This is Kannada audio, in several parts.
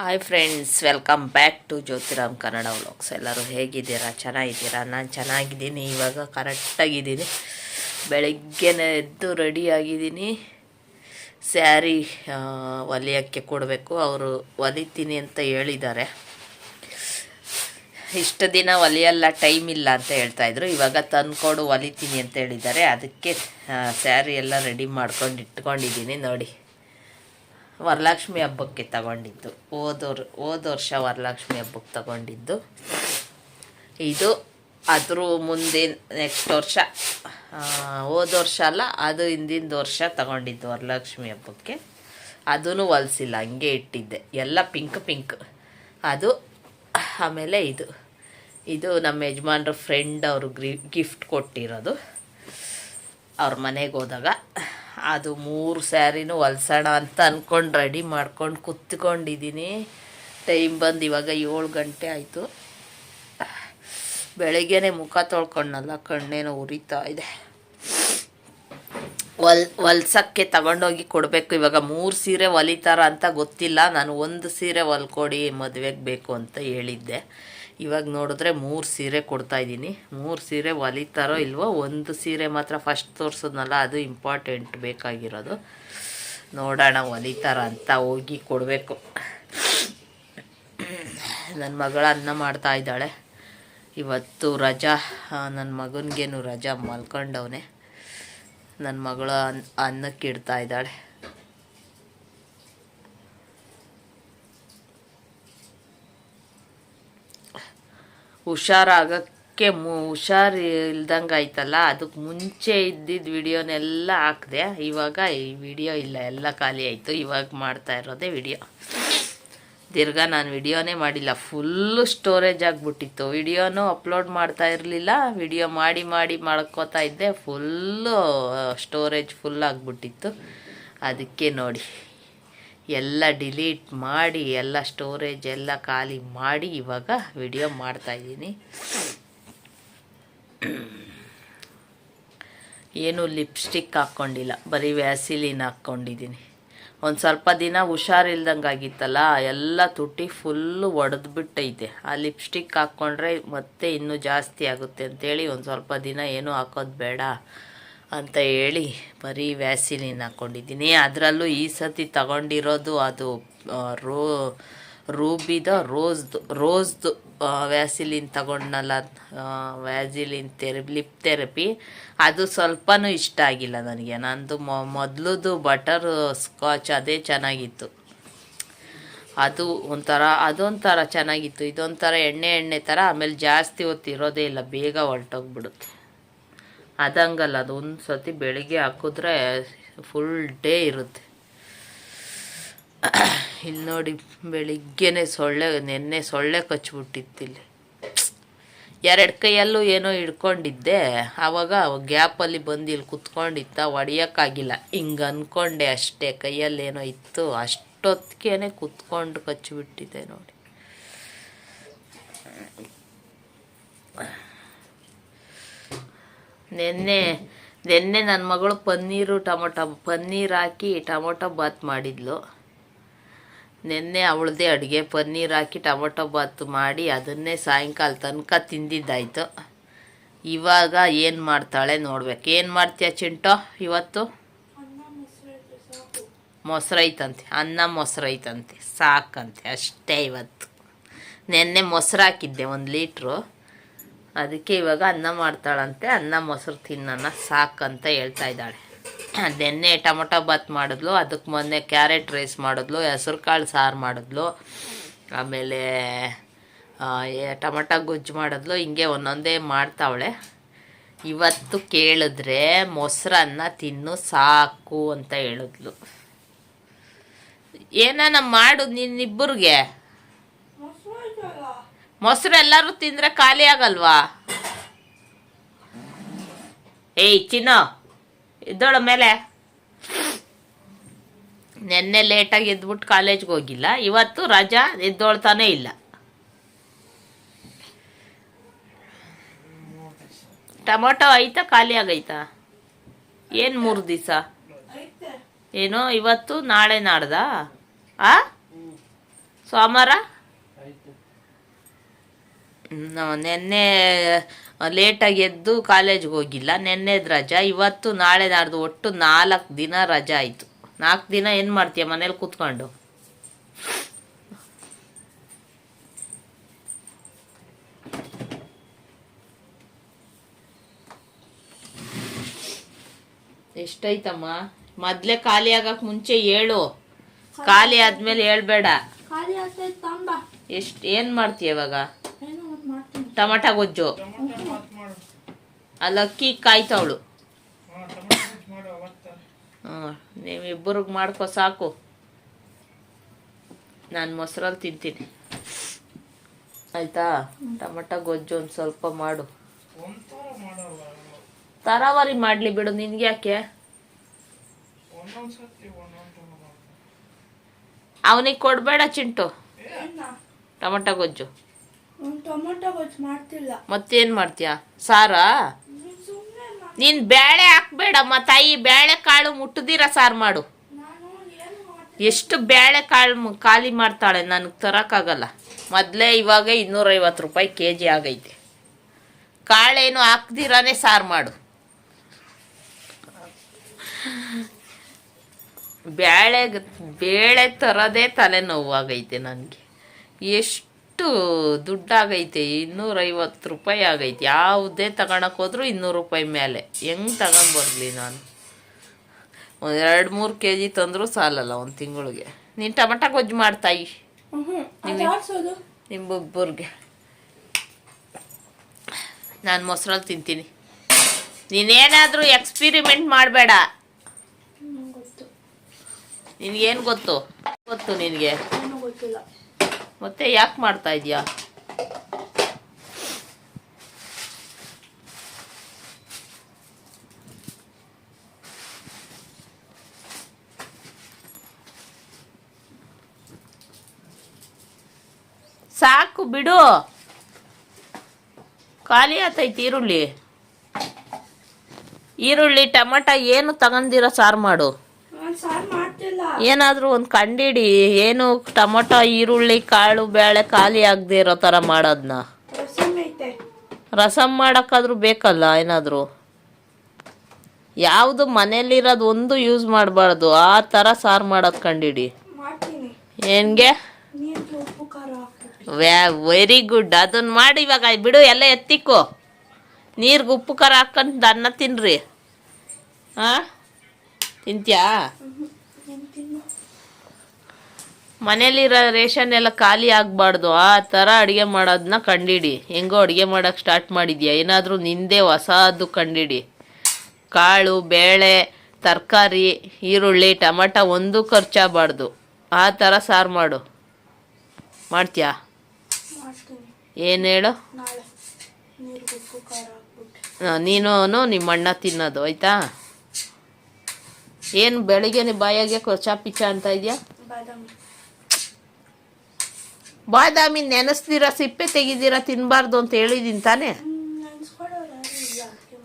Hi friends welcome back to Jyothiram Kannada vlogs ಎಲ್ಲರೂ ಹೇಗಿದ್ದೀರಾ? ಚೆನ್ನಾಗಿದ್ದೀರಾ? ನಾನು ಚೆನ್ನಾಗಿದ್ದೀನಿ. ಇವಾಗ ಕರೆಕ್ಟಾಗಿದ್ದೀನಿ. ಬೆಳಗ್ಗೆನೇ ಎದ್ದು ರೆಡಿ ಆಗಿದ್ದೀನಿ ಸ್ಯಾರಿ ಹೊಲಿಯೋಕ್ಕೆ ಕೊಡಬೇಕು. ಅವರು ಹೊಲಿತೀನಿ ಅಂತ ಹೇಳಿದ್ದಾರೆ. ಇಷ್ಟು ದಿನ ಹೊಲಿಯಲ್ಲ ಟೈಮ್ ಇಲ್ಲ ಅಂತ ಹೇಳ್ತಾಯಿದ್ರು ಇವಾಗ ತಂದ್ಕೊಡು ಹೊಲಿತೀನಿ ಅಂತ ಹೇಳಿದ್ದಾರೆ. ಅದಕ್ಕೆ ಸ್ಯಾರಿ ಎಲ್ಲ ರೆಡಿ ಮಾಡ್ಕೊಂಡು ಇಟ್ಕೊಂಡಿದ್ದೀನಿ. ನೋಡಿ. ವರಲಕ್ಷ್ಮಿ ಹಬ್ಬಕ್ಕೆ ತಗೊಂಡಿದ್ದು. ಓದೋರ್ ಹೋದ ವರ್ಷ ವರಲಕ್ಷ್ಮಿ ಹಬ್ಬಕ್ಕೆ ತಗೊಂಡಿದ್ದು. ಇದು ಅದ್ರ ಮುಂದೆ ನೆಕ್ಸ್ಟ್ ವರ್ಷ ಹೋದ ವರ್ಷ ಅಲ್ಲ, ಅದು ಹಿಂದಿನ ವರ್ಷ ತಗೊಂಡಿದ್ದು ವರಲಕ್ಷ್ಮಿ ಹಬ್ಬಕ್ಕೆ. ಅದೂ ಹೊಲಿಸಿಲ್ಲ, ಹಂಗೆ ಇಟ್ಟಿದ್ದೆ. ಎಲ್ಲ ಪಿಂಕ್ ಪಿಂಕ್ ಅದು, ಆಮೇಲೆ ಇದು. ಇದು ನಮ್ಮ ಯಜಮಾನ್ರ ಫ್ರೆಂಡ್ ಅವರು ಗಿಫ್ಟ್ ಕೊಟ್ಟಿರೋದು. ಅವ್ರ ಮನೆಗೆ ಹೋದಾಗ. ಅದು ಮೂರು ಸ್ಯಾರಿನೂ ಹೊಲ್ಸೋಣ ಅಂತ ಅಂದ್ಕೊಂಡು ರೆಡಿ ಮಾಡ್ಕೊಂಡು ಕುತ್ಕೊಂಡಿದ್ದೀನಿ ಟೈಮ್ ಬಂದು ಇವಾಗ ಏಳು ಗಂಟೆ ಆಯಿತು. ಬೆಳಗ್ಗೆನೇ ಮುಖ ತೊಳ್ಕೊಂಡಲ್ಲ ಕಣ್ಣೇನೋ ಉರಿತಾ ಇದೆ. ಹೊಲ್, ಹೊಲ್ಸಕ್ಕೆ ತಗೊಂಡೋಗಿ ಕೊಡಬೇಕು. ಇವಾಗ ಮೂರು ಸೀರೆ ಹೊಲಿತಾರ ಅಂತ ಗೊತ್ತಿಲ್ಲ. ನಾನು ಒಂದು ಸೀರೆ ಹೊಲ್ಕೊಡಿ ಮದುವೆಗೆ ಬೇಕು ಅಂತ ಹೇಳಿದ್ದೆ. ಇವಾಗ ನೋಡಿದ್ರೆ ಮೂರು ಸೀರೆ ಕೊಡ್ತಾ ಇದ್ದೀನಿ. ಮೂರು ಸೀರೆ ಹೊಲಿತಾರೋ ಇಲ್ವೋ, ಒಂದು ಸೀರೆ ಮಾತ್ರ ಫಸ್ಟ್ ತೋರಿಸೋದ್ನಲ್ಲ, ಅದು ಇಂಪಾರ್ಟೆಂಟ್ ಬೇಕಾಗಿರೋದು. ನೋಡೋಣ ಹೊಲಿತಾರ ಅಂತ ಹೋಗಿ ಕೊಡಬೇಕು. ನನ್ನ ಮಗಳ ಅನ್ನ ಮಾಡ್ತಾ ಇದ್ದಾಳೆ. ಇವತ್ತು ರಜಾ. ನನ್ನ ಮಗನಿಗೇನು ರಜಾ ಮಲ್ಕೊಂಡವನೆ. ನನ್ನ ಮಗಳ ಅನ್ ಅನ್ನಕ್ಕೆ ಇಡ್ತಾ ಇದ್ದಾಳೆ. ಹುಷಾರಾಗಕ್ಕೆ ಮು ಹುಷಾರು ಇಲ್ದಂಗೆ ಆಯ್ತಲ್ಲ ಅದಕ್ಕೆ ಮುಂಚೆ ಇದ್ದಿದ್ದ ವಿಡಿಯೋನೆಲ್ಲ ಹಾಕಿದೆ, ಇವಾಗ ಈ ವಿಡಿಯೋ ಇಲ್ಲ, ಎಲ್ಲ ಖಾಲಿ ಆಯಿತು, ಇವಾಗ ಮಾಡ್ತಾ ಇರೋದೇ ವಿಡಿಯೋ. ದೀರ್ಘ ನಾನು ವಿಡಿಯೋನೇ ಮಾಡಿಲ್ಲ, ಫುಲ್ಲು ಸ್ಟೋರೇಜ್ ಆಗಿಬಿಟ್ಟಿತ್ತು. ವಿಡಿಯೋನೂ ಅಪ್ಲೋಡ್ ಮಾಡ್ತಾ ಇರಲಿಲ್ಲ, ವಿಡಿಯೋ ಮಾಡಿ ಮಾಡಿ ಮಾಡ್ಕೋತಾ ಇದ್ದೆ, ಫುಲ್ಲು ಸ್ಟೋರೇಜ್ ಫುಲ್ ಆಗಿಬಿಟ್ಟಿತ್ತು. ಅದಕ್ಕೆ ನೋಡಿ. ಎಲ್ಲ ಡಿಲೀಟ್ ಮಾಡಿ, ಎಲ್ಲ ಸ್ಟೋರೇಜ್ ಎಲ್ಲ ಖಾಲಿ ಮಾಡಿ ಇವಾಗ ವಿಡಿಯೋ ಮಾಡ್ತಾಯಿದ್ದೀನಿ ಏನು ಲಿಪ್ಸ್ಟಿಕ್ ಹಾಕ್ಕೊಂಡಿಲ್ಲ, ಬರೀ ವ್ಯಾಸಿಲಿನ್ ಹಾಕ್ಕೊಂಡಿದ್ದೀನಿ. ಒಂದು ಸ್ವಲ್ಪ ದಿನ ಹುಷಾರಿಲ್ದಂಗೆ ಆಗಿತ್ತಲ್ಲ ಎಲ್ಲ ತುಟಿ ಫುಲ್ಲು ಒಡೆದ್ಬಿಟ್ಟೈತೆ. ಆ ಲಿಪ್ಸ್ಟಿಕ್ ಹಾಕ್ಕೊಂಡ್ರೆ ಮತ್ತೆ ಇನ್ನೂ ಜಾಸ್ತಿ ಆಗುತ್ತೆ ಅಂತೇಳಿ ಒಂದು ಸ್ವಲ್ಪ ದಿನ ಏನೂ ಹಾಕೋದು ಬೇಡ. ಅಂತ ಹೇಳಿ ಬರೀ ವ್ಯಾಸಿಲಿನ್ ಹಾಕ್ಕೊಂಡಿದ್ದೀನಿ ಅದರಲ್ಲೂ ಈ ಸತಿ ತಗೊಂಡಿರೋದು ಅದು ರೋ, ರೂಬಿದ ರೋಸ್ದು ರೋಸ್ದು ವ್ಯಾಸಿಲಿನ್ ತಗೊಂಡ್ನಲ್ಲ ವ್ಯಾಸಿಲಿನ್ ತೆರ, ಲಿಪ್ ಥೆರಪಿ ಅದು ಸ್ವಲ್ಪನೂ ಇಷ್ಟ ಆಗಿಲ್ಲ ನನಗೆ. ನಂದು ಮೊದಲದು ಬಟರ್ ಸ್ಕಾಚ್ ಅದೇ ಚೆನ್ನಾಗಿತ್ತು. ಅದು ಒಂಥರ, ಅದೊಂಥರ ಚೆನ್ನಾಗಿತ್ತು. ಇದೊಂಥರ ಎಣ್ಣೆ ಎಣ್ಣೆ ಥರ, ಆಮೇಲೆ ಜಾಸ್ತಿ ಹೊತ್ತು ಇರೋದೇ ಇಲ್ಲ. ಬೇಗ ಹೊರಟೋಗ್ಬಿಡುತ್ತೆ. ಅದಂಗಲ್ಲ ಅದು ಒಂದು ಸತಿ ಬೆಳಿಗ್ಗೆ ಹಾಕಿದ್ರೆ ಫುಲ್ ಡೇ ಇರುತ್ತೆ. ಇಲ್ಲಿ ನೋಡಿ, ಬೆಳಿಗ್ಗೆನೆ ಸೊಳ್ಳೆ, ನೆನ್ನೆ ಸೊಳ್ಳೆ ಕಚ್ಬಿಟ್ಟಿತ್ತು ಇಲ್ಲಿ. ಎರಡು ಕೈಯಲ್ಲೂ ಏನೋ ಹಿಡ್ಕೊಂಡಿದ್ದೆ. ಆವಾಗ ಗ್ಯಾಪಲ್ಲಿ ಬಂದು ಇಲ್ಲಿ ಕುತ್ಕೊಂಡಿತ್ತ, ಹೊಡಿಯೋಕ್ಕಾಗಿಲ್ಲ. ಹಿಂಗೆ ಅಂದ್ಕೊಂಡೆ ಅಷ್ಟೇ, ಕೈಯಲ್ಲಿ ಏನೋ ಇತ್ತು. ಅಷ್ಟೊತ್ತಿಗೆ ಕುತ್ಕೊಂಡು ಕಚ್ಚಿಬಿಟ್ಟಿದೆ ನೋಡಿ. ನಿನ್ನೆ ನಿನ್ನೆ ನನ್ನ ಮಗಳು ಪನ್ನೀರು ಟೊಮೊಟೊ, ಪನ್ನೀರ್ ಹಾಕಿ ಟೊಮೊಟೊ ಬಾತ್ ಮಾಡಿದ್ಲು. ನಿನ್ನೆ ಅವಳದೇ ಅಡುಗೆ, ಪನ್ನೀರ್ ಹಾಕಿ ಟೊಮೊಟೊ ಬಾತ್ ಮಾಡಿ ಅದನ್ನೇ ಸಾಯಂಕಾಲ ತನಕ ತಿಂದಿದ್ದಾಯ್ತು. ಇವಾಗ ಏನು ಮಾಡ್ತಾಳೆ ನೋಡ್ಬೇಕು. ಏನು ಮಾಡ್ತೀಯ ಚಿಂಟೋ ಇವತ್ತು? ಮೊಸರೈತಂತೆ, ಅನ್ನ ಮೊಸರೈತಂತೆ, ಸಾಕಂತೆ ಅಷ್ಟೇ ಇವತ್ತು. ನಿನ್ನೆ ಮೊಸರು ಹಾಕಿದ್ದೆ ಒಂದು ಲೀಟ್ರು. ಅದಕ್ಕೆ ಇವಾಗ ಅನ್ನ ಮಾಡ್ತಾಳಂತೆ. ಅನ್ನ ಮೊಸರು ತಿನ್ನೋಣ, ಸಾಕಂತ ಹೇಳ್ತಾ ಇದ್ದಾಳೆ. ನೆನ್ನೆ ಟೊಮೊಟೊ ಬಾತ್ ಮಾಡಿದ್ಲು ಅದಕ್ಕೆ ಮೊನ್ನೆ ಕ್ಯಾರೆಟ್ ರೈಸ್ ಮಾಡಿದ್ಲು ಹೆಸರು ಕಾಳು ಸಾರು ಮಾಡಿದ್ಲು. ಆಮೇಲೆ ಟೊಮೊಟೊ ಗೊಜ್ಜು ಮಾಡಿದ್ಲು, ಹಿಂಗೆ ಒಂದೊಂದೇ ಮಾಡ್ತಾವಳೆ. ಇವತ್ತು ಕೇಳಿದ್ರೆ ಮೊಸರನ್ನ ತಿನ್ನು ಸಾಕು ಅಂತ ಹೇಳಿದ್ಲು. ಏನಾನ ಮಾಡು ನಿನ್ನಿಬ್ಬರಿಗೆ. ಮೊಸರು ಎಲ್ಲರೂ ತಿಂದ್ರೆ ಖಾಲಿ ಆಗಲ್ವಾ? ಏಯ್, ಚಿನ್ನೋ ಇದ್ದೋಳ ಮೇಲೆ. ನಿನ್ನೆ ಲೇಟಾಗಿ ಎದ್ಬಿಟ್ಟು ಕಾಲೇಜ್ಗೆ ಹೋಗಿಲ್ಲ. ಇವತ್ತು ರಜಾ ಎದ್ದೋಳ್ತಾನೆ ಇಲ್ಲ. ಟೊಮೊಟೊ ಐತಾ, ಖಾಲಿ ಆಗೈತಾ? ಏನು ಮೂರು ದಿವಸ? ಏನೋ, ಇವತ್ತು ನಾಳೆ ನಾಡ್ದ? ಆ? ಸೋಮವಾರ? ನಿನ್ನೆ ಲೇಟಾಗಿ ಎದ್ದು ಕಾಲೇಜ್ಗೆ ಹೋಗಿಲ್ಲ. ನೆನ್ನೆದು ರಜಾ ಇವತ್ತು ನಾಳೆ ನಾಡ್ದು ಒಟ್ಟು ನಾಲ್ಕು ದಿನ ರಜಾ ಆಯಿತು. ನಾಲ್ಕು ದಿನ ಏನು ಮಾಡ್ತೀಯ ಮನೇಲಿ ಕೂತ್ಕೊಂಡು? ಎಷ್ಟೈತಮ್ಮ? ಮೊದ್ಲೇ ಖಾಲಿ ಆಗಕ್ ಮುಂಚೆ ಹೇಳು. ಖಾಲಿ ಆದ್ಮೇಲೆ ಹೇಳ್ಬೇಡ. ಎಷ್ಟು ಏನು ಮಾಡ್ತೀಯ ಇವಾಗ? ಟಮಾಟ ಗೊಜ್ಜು. ಅಲ್ಲಿ ಅಕ್ಕಿ ಕಾಯ್ತವಳು ಹ್ಞೂ ನೀವಿಬ್ಬರಿಗೆ ಮಾಡ್ಕೊ ಸಾಕು. ನಾನು ಮೊಸರಲ್ಲಿ ತಿಂತೀನಿ. ಆಯ್ತಾ? ಟಮಟ ಗೊಜ್ಜು ಒಂದು ಸ್ವಲ್ಪ ಮಾಡು. ತರಾವರಿ ಮಾಡಲಿ ಬಿಡು ನಿನ್ಗೆ ಯಾಕೆ? ಅವನಿಗೆ ಕೊಡಬೇಡ ಚಿಂಟು. ಟಮಟ ಗೊಜ್ಜು. ಟೊಮೊಟೊ ಗೊಜ್ಜು ಮಾಡ್ತಿಲ್ಲ. ಮತ್ತೇನು ಮಾಡ್ತೀಯ? ಸಾರಾ? ನೀನ್ ಬೇಳೆ ಹಾಕ್ಬೇಡಮ್ಮ ತಾಯಿ ಬೇಳೆ ಕಾಳು ಮುಟ್ಟದಿರ ಸಾರು ಮಾಡು. ಎಷ್ಟು ಬೇಳೆ ಕಾಳು ಖಾಲಿ ಮಾಡ್ತಾಳೆ ನನಗೆ ತರೋಕ್ಕಾಗಲ್ಲ ಮೊದಲೇ ಇವಾಗ ಇನ್ನೂರೈವತ್ತು ರೂಪಾಯಿ ಕೆ ಜಿ ಆಗೈತೆ. ಕಾಳೇನು ಹಾಕ್ದಿರಾನೆ ಸಾರು ಮಾಡು. ಬೇಳೆ ಬೇಳೆ ತರೋದೇ ತಲೆನೋವು ಆಗೈತೆ ನನಗೆ. ಎಷ್ಟು ದುಡ್ಡಾಗೈತೆ ಇನ್ನೂರೈವತ್ತು ರೂಪಾಯಿ ಆಗೈತೆ. ಯಾವುದೇ ತಗೊಳಕ್ ಹೋದರೂ ಇನ್ನೂರು ರೂಪಾಯಿ ಮೇಲೆ. ಹೆಂಗೆ ತಗೊಂಬರ್ಲಿ ನಾನು? ಒಂದು ಎರಡು ಮೂರು ಕೆ ಜಿ ತಂದರೂ ಸಾಲಲ್ಲ ಒಂದು ತಿಂಗಳಿಗೆ. ನೀನು ಟಮಟ ಗೊಜ್ಜು ಮಾಡ್ತಾಯಿ? ನಿಮ್ಮೊಬ್ಬರಿಗೆ ನಾನು ಮೊಸರಲ್ಲಿ ತಿಂತೀನಿ. ನೀನೇನಾದರೂ ಎಕ್ಸ್ಪಿರಿಮೆಂಟ್ ಮಾಡಬೇಡ. ನಿನಗೇನು ಗೊತ್ತು? ಗೊತ್ತು ನಿನಗೆ. ಮತ್ತೆ ಯಾಕೆ ಮಾಡ್ತಾ ಇದೆಯಾ? ಸಾಕು ಬಿಡು. ಖಾಲಿ ಆತೈತಿ ಈರುಳ್ಳಿ. ಈರುಳ್ಳಿ, ಟಮಟ ಏನು ತಗೊಂಡಿರೋ ಸಾರು ಮಾಡು. ಏನಾದರೂ ಒಂದು ಕಂಡಿಡಿ ಏನು ಟೊಮೊಟೊ ಈರುಳ್ಳಿ ಕಾಳು ಬೇಳೆ ಖಾಲಿ ಆಗದೆ ಇರೋ ಥರ ಮಾಡೋದನ್ನ ರಸಮ್ ರಸಮ್ ಮಾಡೋಕ್ಕಾದ್ರೂ ಬೇಕಲ್ಲ ಏನಾದರೂ? ಯಾವುದು ಮನೇಲಿರೋದು ಒಂದು ಯೂಸ್ ಮಾಡಬಾರ್ದು ಆ ಥರ ಸಾರು ಮಾಡೋದು ಕಂಡಿಡಿ. ಏನ್ಗೆ? ವ್ಯಾ ವೆರಿ ಗುಡ್ ಅದನ್ನ ಮಾಡಿ ಇವಾಗ ಬಿಡು ಎಲ್ಲ ಎತ್ತಿಕ್ಕು ನೀರ್ಗೆ ಉಪ್ಪು ಖಾರ ಹಾಕೊಂಡು ಅನ್ನ ತಿನ್ರಿ. ಹಾಂ ತಿಂತ್ಯಾ? ಮನೇಲಿರೋ ರೇಷನ್ ಎಲ್ಲ ಖಾಲಿ ಆಗಬಾರ್ದು. ಆ ಥರ ಅಡುಗೆ ಮಾಡೋದನ್ನ ಕಂಡಿಡಿ. ಹೆಂಗೋ ಅಡುಗೆ ಮಾಡೋಕ್ಕೆ ಸ್ಟಾರ್ಟ್ ಮಾಡಿದ್ಯಾ? ಏನಾದರೂ ನಿಂದೆ ಹೊಸದು ಕಂಡಿಡಿ. ಕಾಳು ಬೇಳೆ ತರಕಾರಿ ಈರುಳ್ಳಿ ಟಮಟ ಒಂದು ಖರ್ಚಾಗಬಾರ್ದು. ಆ ಥರ ಸಾರು ಮಾಡು. ಮಾಡ್ತೀಯಾ? ಏನು ಹೇಳು? ನೀನು ನಿಮ್ಮ ಅಣ್ಣ ತಿನ್ನೋದು ಆಯ್ತಾ? ಏನು ಬೆಳಿಗ್ಗೆ ಬಾಯಾಗೆ ಕೊಚ್ಚ ಪಿಚ್ಚ ಅಂತ ಇದೆಯಾ? ಬಾದಾಮಿ ನೆನೆಸ್ತೀರಾ, ಸಿಪ್ಪೆ ತೆಗಿದಿರಾ ತಿನ್ನಬಾರ್ದು ಅಂತ ಹೇಳಿದೀನಿ ತಾನೆ?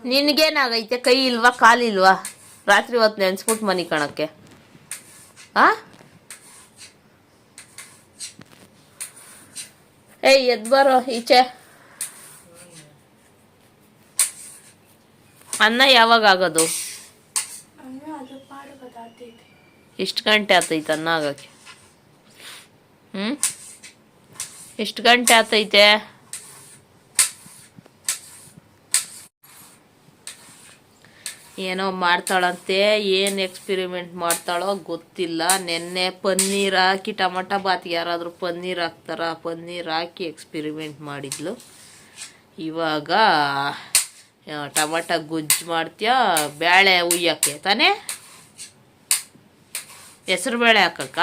ನಿನಗೇನಾಗೈತೆ? ಕೈ ಇಲ್ವಾ ಕಾಲಿಲ್ವಾ ರಾತ್ರಿ ಹೊತ್ತು ನೆನೆಸ್ಬಿಟ್ಟು ಮನಿ ಕಣಕ್ಕೆ. ಆ? ಏಯ್, ಎದ್ ಬರೋ ಈಚೆ. ಅನ್ನ ಯಾವಾಗ ಆಗೋದು? ಇಷ್ಟು ಗಂಟೆ ಆತೈತೆ ಅನ್ನ ಆಗಕ್ಕೆ. ಹ್ಞೂ ಎಷ್ಟು ಗಂಟೆ ಆತೈತೆ? ಏನೋ ಮಾಡ್ತಾಳಂತೆ, ಏನು ಎಕ್ಸ್ಪಿರಿಮೆಂಟ್ ಮಾಡ್ತಾಳೋ ಗೊತ್ತಿಲ್ಲ. ನೆನ್ನೆ ಪನ್ನೀರ್ ಹಾಕಿ, ಟಮಟ ಬಾತ್ ಯಾರಾದರೂ ಪನ್ನೀರ್ ಹಾಕ್ತಾರ? ಪನ್ನೀರ್ ಹಾಕಿ ಎಕ್ಸ್ಪಿರಿಮೆಂಟ್ ಮಾಡಿದ್ಲು. ಇವಾಗ ಟಮಟ ಗೊಜ್ಜು ಮಾಡ್ತೀಯಾ? ಬೇಳೆ ಉಯ್ಯಕ್ಕೆ ತಾನೇ? ಹೆಸರು ಬೇಳೆ ಹಾಕಕ್ಕ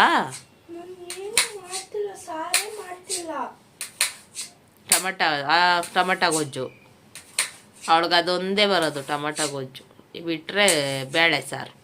ನಾನು ಏನು ಮಾಡ್ತಿಲ್ಲ ಸಾರೇ ಮಾಡ್ತಿಲ್ಲ ಟಮಟ ಆ ಟಮಟ ಗೊಜ್ಜು. ಅವಳಿಗೆ ಅದೊಂದೇ ಬರೋದು ಟಮಟ ಗೊಜ್ಜು. ಬಿಟ್ಟರೆ ಬೇಳೆ ಸಾರು.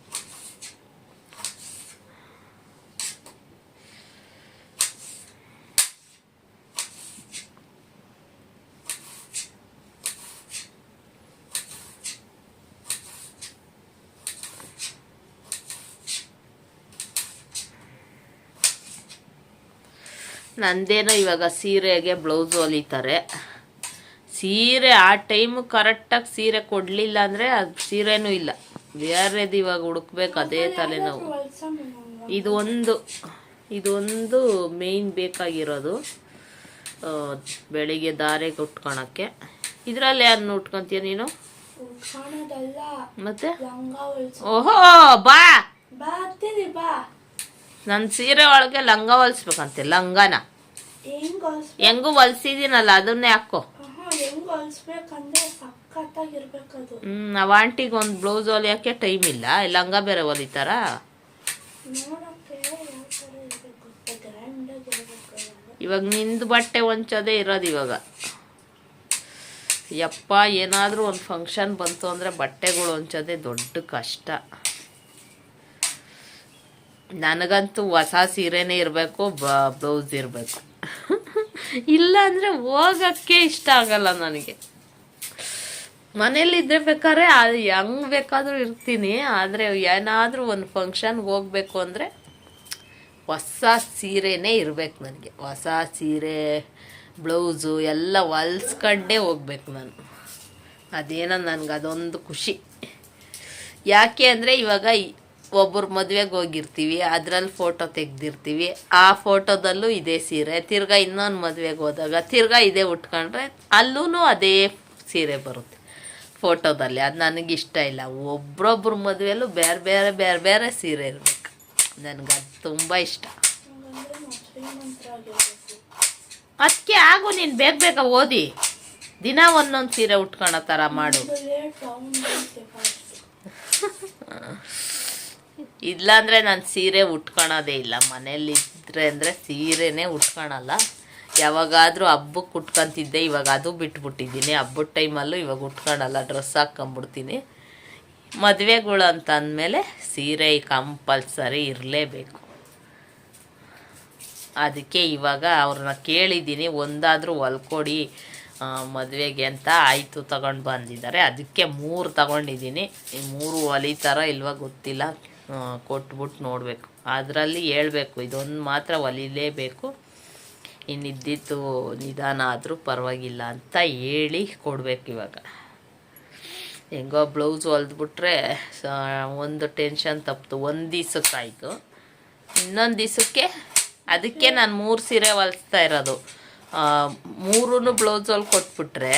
ನಂದೇನೋ ಇವಾಗ ಸೀರೆಗೆ ಬ್ಲೌಸ್ ಹೊಲಿತಾರೆ. ಸೀರೆ ಆ ಟೈಮು ಕರೆಕ್ಟಾಗಿ ಸೀರೆ ಕೊಡಲಿಲ್ಲ ಅಂದರೆ ಅದು ಸೀರೆನೂ ಇಲ್ಲ. ಬೇರೆದು ಇವಾಗ ಹುಡುಕ್ಬೇಕು ಅದೇ ತಲೆನೋವು ನಾವು. ಇದು ಒಂದು ಇದೊಂದು ಮೇಯ್ನ್ ಬೇಕಾಗಿರೋದು. ಬೆಳಿಗ್ಗೆ ದಾರೆಗೆ ಉಟ್ಕೊಳಕ್ಕೆ. ಇದರಲ್ಲಿ ಯಾರನ್ನು ಉಟ್ಕೊಂತೀಯ ನೀನು? ಮತ್ತೆ? ಓಹೋ ಬಾ! ಬಾ. ನನ್ನ ಸೀರೆ ಒಳಗೆ ಲಂಗ ಹೊಲಿಸ್ಬೇಕಂತೆ ಲಂಗನ. ಹೆಂಗ್ ಹೊಲ್ಸಿದ್ದೀನಲ್ಲ ಅದನ್ನೇ ಹಾಕೋ. ಹ್ಮ್ ನಾವು ಆಂಟಿಗೆ ಒಂದು ಬ್ಲೌಸ್ ಹೊಲಿಯೋಕ್ಕೆ ಟೈಮ್ ಇಲ್ಲ ಲಂಗ ಬೇರೆ ಹೊಲಿತಾರ. ಇವಾಗ ನಿಂದು ಬಟ್ಟೆ ಹೊಂಚೋದೇ ಇರೋದು ಇವಾಗ. ಯಪ್ಪ ಏನಾದರೂ ಒಂದು ಫಂಕ್ಷನ್ ಬಂತು ಅಂದರೆ ಬಟ್ಟೆಗಳು ಹೊಂಚೋದೇ ದೊಡ್ಡ ಕಷ್ಟ. ನನಗಂತೂ ಹೊಸ ಸೀರೆನೇ ಇರಬೇಕು ಬ್ಲೌಸ್ ಇರಬೇಕು. ಇಲ್ಲ ಅಂದರೆ ಹೋಗೋಕ್ಕೆ ಇಷ್ಟ ಆಗಲ್ಲ ನನಗೆ. ಮನೇಲಿದ್ದರೆ ಬೇಕಾದ್ರೆ ಅದು ಹೆಂಗೆ ಬೇಕಾದರೂ ಇರ್ತೀನಿ, ಆದರೆ ಏನಾದರೂ ಒಂದು ಫಂಕ್ಷನ್ಗೆ ಹೋಗ್ಬೇಕು ಅಂದರೆ ಹೊಸ ಸೀರೆನೇ ಇರಬೇಕು ನನಗೆ. ಹೊಸ ಸೀರೆ, ಬ್ಲೌಸು ಎಲ್ಲ ಹೊಲ್ಸ್ಕೊಂಡೇ ಹೋಗ್ಬೇಕು ನಾನು. ಅದೇನೋ ನನಗೆ ಅದೊಂದು ಖುಷಿ. ಯಾಕೆ ಅಂದರೆ ಇವಾಗ ಒಬ್ಬರು ಮದುವೆಗೆ ಹೋಗಿರ್ತೀವಿ ಅದರಲ್ಲಿ ಫೋಟೋ ತೆಗ್ದಿರ್ತೀವಿ. ಆ ಫೋಟೋದಲ್ಲೂ ಇದೇ ಸೀರೆ. ತಿರ್ಗಾ ಇನ್ನೊಂದು ಮದುವೆಗೆ ಹೋದಾಗ ತಿರ್ಗಾ ಇದೇ ಉಟ್ಕೊಂಡ್ರೆ ಅಲ್ಲೂ ಅದೇ ಸೀರೆ ಬರುತ್ತೆ ಫೋಟೋದಲ್ಲಿ ಅದು ನನಗೆ ಇಷ್ಟ ಇಲ್ಲ. ಒಬ್ರೊಬ್ರ ಮದುವೆಯಲ್ಲೂ ಬೇರೆ ಬೇರೆ ಬೇರೆ ಬೇರೆ ಸೀರೆ ಇರಬೇಕು. ನನಗೆ ಅದು ತುಂಬ ಇಷ್ಟ. ಅದಕ್ಕೆ ಆಗು ನೀನು ಬೇಗ ಬೇಗ ಓದಿ. ದಿನ ಒಂದೊಂದು ಸೀರೆ ಉಟ್ಕೊಳೋ ಥರ ಮಾಡು ಲೇಟ್ ಡೌನ್ ಐತೆ ಫಾಸ್ಟ್ ಇಲ್ಲಾಂದರೆ ನಾನು ಸೀರೆ ಉಟ್ಕೊಳೋದೇ ಇಲ್ಲ. ಮನೇಲಿದ್ದರೆ ಅಂದರೆ ಸೀರೆನೇ ಉಟ್ಕೊಳಲ್ಲ. ಯಾವಾಗಾದರೂ ಹಬ್ಬಕ್ಕೆ ಉಟ್ಕೊತಿದ್ದೆ, ಇವಾಗ ಅದು ಬಿಟ್ಬಿಟ್ಟಿದ್ದೀನಿ. ಹಬ್ಬದ ಟೈಮಲ್ಲೂ ಇವಾಗ ಉಟ್ಕೊಳಲ್ಲ, ಡ್ರೆಸ್ ಹಾಕ್ಕೊಂಬಿಡ್ತೀನಿ ಮದುವೆಗಳು ಅಂತ ಅಂದಮೇಲೆ ಸೀರೆ ಕಂಪಲ್ಸರಿ ಇರಲೇಬೇಕು. ಅದಕ್ಕೆ ಇವಾಗ ಅವ್ರನ್ನ ಕೇಳಿದ್ದೀನಿ, ಒಂದಾದರೂ ಹೊಲ್ಕೊಡಿ ಮದುವೆಗೆ ಅಂತ ಆಯಿತು ತಗೊಂಡು ಬಂದಿದ್ದಾರೆ. ಅದಕ್ಕೆ ಮೂರು ತಗೊಂಡಿದ್ದೀನಿ. ಈ ಮೂರು ಹೊಲಿತಾರೋ ಇಲ್ವಾ ಗೊತ್ತಿಲ್ಲ. ಕೊಟ್ಬಿಟ್ಟು ನೋಡಬೇಕು. ಅದರಲ್ಲಿ ಹೇಳ್ಬೇಕು, ಇದೊಂದು ಮಾತ್ರ ಒಲಿಲೇಬೇಕು. ಇನ್ನಿದ್ದಿತ್ತು ನಿಧಾನ ಆದರೂ ಪರವಾಗಿಲ್ಲ ಅಂತ ಹೇಳಿ ಕೊಡಬೇಕು ಇವಾಗ. ಹೆಂಗೋ ಬ್ಲೌಸ್ ಹೊಲಿದ್ಬಿಟ್ರೆ ಒಂದು ಟೆನ್ಷನ್ ತಪ್ಪಿತು ಒಂದು ದಿವ್ಸಕ್ಕಾಯಿತು. ಇನ್ನೊಂದು ದಿವಸಕ್ಕೆ ಅದಕ್ಕೆ ನಾನು ಮೂರು ಸೀರೆ ಹೊಲಿಸ್ತಾ ಇರೋದು. ಮೂರೂ ಬ್ಲೌಸ್ ಹೊಲ್ ಕೊಟ್ಬಿಟ್ರೆ,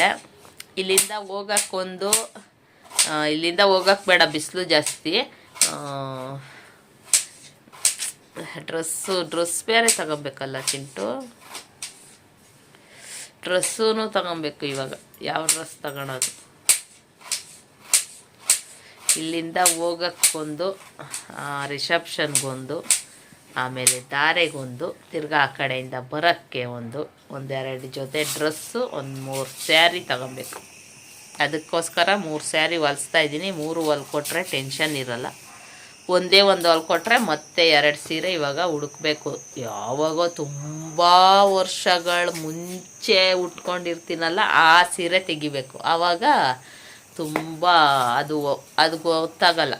ಇಲ್ಲಿಂದ ಹೋಗೋಕ್ಕೊಂದು ಇಲ್ಲಿಂದ ಹೋಗಕ್ಕೆ ಬೇಡ, ಬಿಸಿಲು ಜಾಸ್ತಿ. ಡ್ರೆಸ್ಸು, ಡ್ರೆಸ್ ಬೇರೆ ತಗೊಬೇಕಲ್ಲ ಚಿಂಟು? ಡ್ರೆಸ್ಸೂ ತಗೊಬೇಕು ಇವಾಗ. ಯಾವ ಡ್ರೆಸ್ ತಗೊಳೋದು? ಇಲ್ಲಿಂದ ಹೋಗಕ್ಕೊಂದು ರಿಸೆಪ್ಷನ್ಗೊಂದು, ಆಮೇಲೆ ದಾರೆಗೊಂದು, ತಿರ್ಗಾ ಆ ಕಡೆಯಿಂದ ಬರೋಕ್ಕೆ ಒಂದು, ಒಂದೆರಡು ಜೊತೆ ಡ್ರೆಸ್ಸು, ಒಂದು ಮೂರು ಸ್ಯಾರಿ ತಗೊಬೇಕು. ಅದಕ್ಕೋಸ್ಕರ ಮೂರು ಸ್ಯಾರಿ ಹೊಲಿಸ್ತಾ ಇದ್ದೀನಿ. ಮೂರು ಹೊಲ್ಕೊಟ್ರೆ ಟೆನ್ಷನ್ ಇರಲ್ಲ. ಒಂದೇ ಒಂದು ಹೊಲ್ ಕೊಟ್ಟರೆ ಮತ್ತೆ ಎರಡು ಸೀರೆ ಇವಾಗ ಹುಡುಕ್ಬೇಕು. ಯಾವಾಗೋ ತುಂಬ ವರ್ಷಗಳ ಮುಂಚೆ ಉಟ್ಕೊಂಡಿರ್ತೀನಲ್ಲ ಆ ಸೀರೆ ತೆಗಿಬೇಕು. ಆವಾಗ ತುಂಬ ಅದು ಅದು ಗೊತ್ತಾಗಲ್ಲ.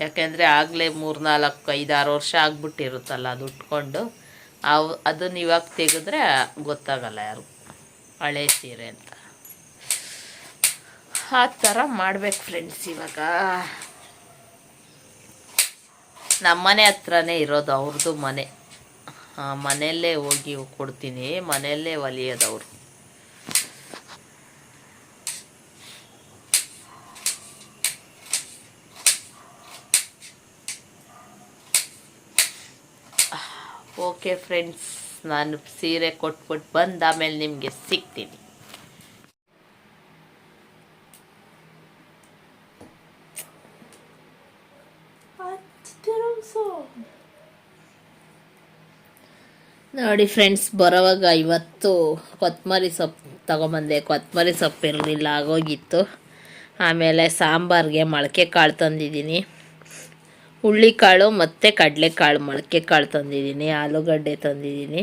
ಯಾಕೆಂದರೆ ಆಗಲೇ ಮೂರು ನಾಲ್ಕು ಐದಾರು ವರ್ಷ ಆಗ್ಬಿಟ್ಟಿರುತ್ತಲ್ಲ ಅದು ಉಟ್ಕೊಂಡು. ಅವು ಅದನ್ನ ಇವಾಗ ತೆಗೆದ್ರೆ ಗೊತ್ತಾಗಲ್ಲ ಯಾರು. ಹಳೆ ಸೀರೆ ಅಂತ. ಆ ಥರ ಮಾಡ್ಬೇಕು ಫ್ರೆಂಡ್ಸ್ ಇವಾಗ. ನಮ್ಮನೆ ಹತ್ರನೇ ಇರೋದು ಅವ್ರದ್ದು ಮನೆ. ಮನೆಯಲ್ಲೇ ಹೋಗಿ ಕೊಡ್ತೀನಿ, ಮನೆಯಲ್ಲೇ ಒಲಿಯೋದವ್ರು. ಓಕೆ ಫ್ರೆಂಡ್ಸ್, ನಾನು ಸೀರೆ ಕೊಟ್ಬಿಟ್ಟು ಬಂದು ಆಮೇಲೆ ನಿಮಗೆ ಸಿಗ್ತೀನಿ. ನೋಡಿ ಫ್ರೆಂಡ್ಸ್ ಬರೋವಾಗ ಇವತ್ತು ಕೊತ್ತಂಬರಿ ಸೊಪ್ಪು ತಗೊಂಬಂದೆ. ಕೊತ್ತಂಬರಿ ಸೊಪ್ಪು ಇರಲಿಲ್ಲ, ಆಗೋಗಿತ್ತು. ಆಮೇಲೆ ಸಾಂಬಾರಿಗೆ ಮೊಳಕೆ ಕಾಳು ತಂದಿದ್ದೀನಿ. ಹುಳ್ಳಿಕಾಳು ಮತ್ತು ಕಡಲೆಕಾಳು ಮೊಳಕೆ ಕಾಳು ತಂದಿದ್ದೀನಿ. ಆಲೂಗಡ್ಡೆ ತಂದಿದ್ದೀನಿ.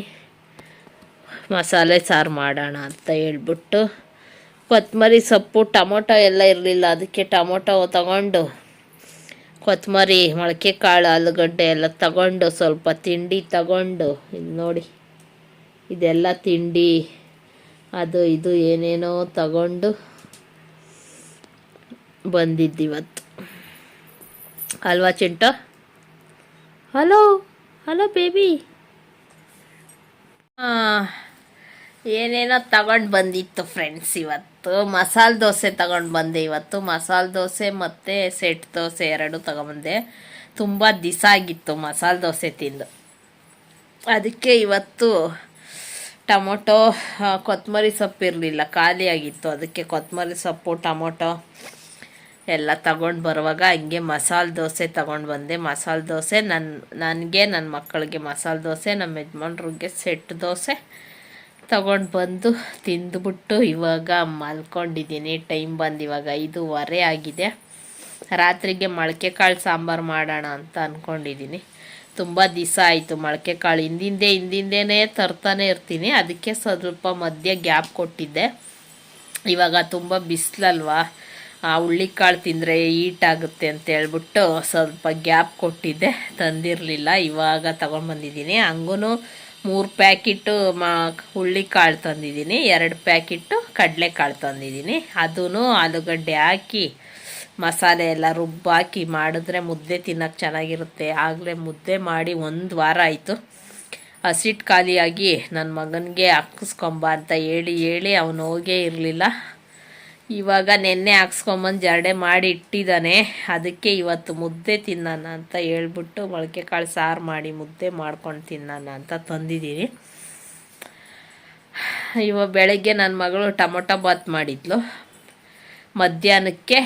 ಮಸಾಲೆ ಸಾರು ಮಾಡೋಣ ಅಂತ ಹೇಳ್ಬಿಟ್ಟು ಕೊತ್ತಂಬರಿ ಸೊಪ್ಪು, ಟೊಮೊಟೊ ಎಲ್ಲ ಇರಲಿಲ್ಲ, ಅದಕ್ಕೆ ಟೊಮೊಟೊ ತಗೊಂಡು ಕೊತ್ತಂಬರಿ ಮೊಳಕೆ ಕಾಳು, ಆಲೂಗಡ್ಡೆ ಎಲ್ಲ ತಗೊಂಡು, ಸ್ವಲ್ಪ ತಿಂಡಿ ತಗೊಂಡು. ಇದು ನೋಡಿ, ಇದೆಲ್ಲ ತಿಂಡಿ, ಅದು ಇದು ಏನೇನೋ ತಗೊಂಡು ಬಂದಿದ್ದಿವತ್ತು ಅಲ್ವಾ ಚಿಂಟು? ಹಲೋ ಹಲೋ ಬೇಬಿ ಏನೇನೋ ತಗೊಂಡು ಬಂದಿತ್ತು ಫ್ರೆಂಡ್ಸ್ ಇವತ್ತು. ಮಸಾಲೆ ದೋಸೆ ತಗೊಂಡು ಬಂದೆ ಇವತ್ತು. ಮಸಾಲೆ ದೋಸೆ ಮತ್ತು ಸೆಟ್ ದೋಸೆ ಎರಡು ತಗೊಂಬಂದೆ ತುಂಬ ದಿಸ ಆಗಿತ್ತು ಮಸಾಲೆ ದೋಸೆ ತಿಂದು. ಅದಕ್ಕೆ ಇವತ್ತು ಟೊಮೊಟೊ ಕೊತ್ತಂಬರಿ ಸೊಪ್ಪು ಇರಲಿಲ್ಲ ಖಾಲಿಯಾಗಿತ್ತು ಅದಕ್ಕೆ ಕೊತ್ತಂಬರಿ ಸೊಪ್ಪು, ಟೊಮೊಟೊ ಎಲ್ಲ ತಗೊಂಡು ಬರುವಾಗ ಹಂಗೆ ಮಸಾಲೆ ದೋಸೆ ತಗೊಂಡು ಬಂದೆ. ಮಸಾಲೆ ದೋಸೆ ನನ್ನ ನನಗೆ ನನ್ನ ಮಕ್ಕಳಿಗೆ ಮಸಾಲೆ ದೋಸೆ ನಮ್ಮ ಯಜಮಾನ್ರಿಗೆ ಸೆಟ್ ದೋಸೆ. ತಗೊಂಡು ಬಂದು ತಿಂದುಬಿಟ್ಟು ಇವಾಗ ಮಲ್ಕೊಂಡಿದ್ದೀನಿ. ಟೈಮ್ ಬಂದು ಇವಾಗ ಐದೂವರೆ ಆಗಿದೆ. ರಾತ್ರಿಗೆ ಮೊಳಕೆ ಕಾಳು ಸಾಂಬಾರು ಮಾಡೋಣ ಅಂತ ಅಂದ್ಕೊಂಡಿದ್ದೀನಿ ತುಂಬ ದಿವಸ ಆಯಿತು ಮೊಳಕೆ ಕಾಳು ಹಿಂದಿಂದೆ ಹಿಂದಿಂದೇ ತರ್ತಾನೆ ಇರ್ತೀನಿ. ಅದಕ್ಕೆ ಸ್ವಲ್ಪ ಮಧ್ಯೆ ಗ್ಯಾಪ್ ಕೊಟ್ಟಿದ್ದೆ. ಇವಾಗ ತುಂಬ ಬಿಸಿಲಲ್ವಾ? ಆ ಹುಳ್ಳಿ ಕಾಳು ತಿಂದರೆ ಆಗುತ್ತೆ ಅಂತ ಹೇಳ್ಬಿಟ್ಟು ಸ್ವಲ್ಪ ಗ್ಯಾಪ್ ಕೊಟ್ಟಿದ್ದೆ. ತಂದಿರಲಿಲ್ಲ. ಇವಾಗ ತಗೊಂಡ್ಬಂದಿದ್ದೀನಿ ಹಂಗೂ ಮೂರು ಪ್ಯಾಕೆಟು ಹುಳ್ಳಿ ಕಾಳು ತಂದಿದ್ದೀನಿ. ಎರಡು ಪ್ಯಾಕೆಟು ಕಡಲೆಕಾಳು ತಂದಿದ್ದೀನಿ. ಅದೂ ಆಲೂಗಡ್ಡೆ ಹಾಕಿ, ಮಸಾಲೆ ಎಲ್ಲ ರುಬ್ಬಾಕಿ ಮಾಡಿದ್ರೆ ಮುದ್ದೆ ತಿನ್ನೋಕ್ಕೆ ಚೆನ್ನಾಗಿರುತ್ತೆ. ಆಗಲೇ ಮುದ್ದೆ ಮಾಡಿ ಒಂದು ವಾರ ಆಯಿತು. ಹಸಿಟ್ಟು ಖಾಲಿಯಾಗಿ ನನ್ನ ಮಗನಿಗೆ ಹಾಕಿಸ್ಕೊಂಬ ಅಂತ ಹೇಳಿ ಹೇಳಿ ಅವನು ಹೋಗೇ ಇರಲಿಲ್ಲ. ಇವಾಗ ನೆನ್ನೆ ಹಾಕ್ಸ್ಕೊಂಬಂದು ಜರಡೆ ಮಾಡಿ ಇಟ್ಟಿದ್ದಾನೆ. ಅದಕ್ಕೆ ಇವತ್ತು ಮುದ್ದೆ ತಿನ್ನೋಣ ಅಂತ ಹೇಳ್ಬಿಟ್ಟು ಮೊಳಕೆ ಕಾಳು ಸಾರು ಮಾಡಿ ಮುದ್ದೆ ಮಾಡ್ಕೊಂಡು ತಿನ್ನೋಣ ಅಂತ ತಂದಿದ್ದೀನಿ. ಇವಾಗ ಬೆಳಗ್ಗೆ ನನ್ನ ಮಗಳು ಟೊಮೊಟೊ ಬಾತ್ ಮಾಡಿದ್ಲು. ಮಧ್ಯಾಹ್ನಕ್ಕೆ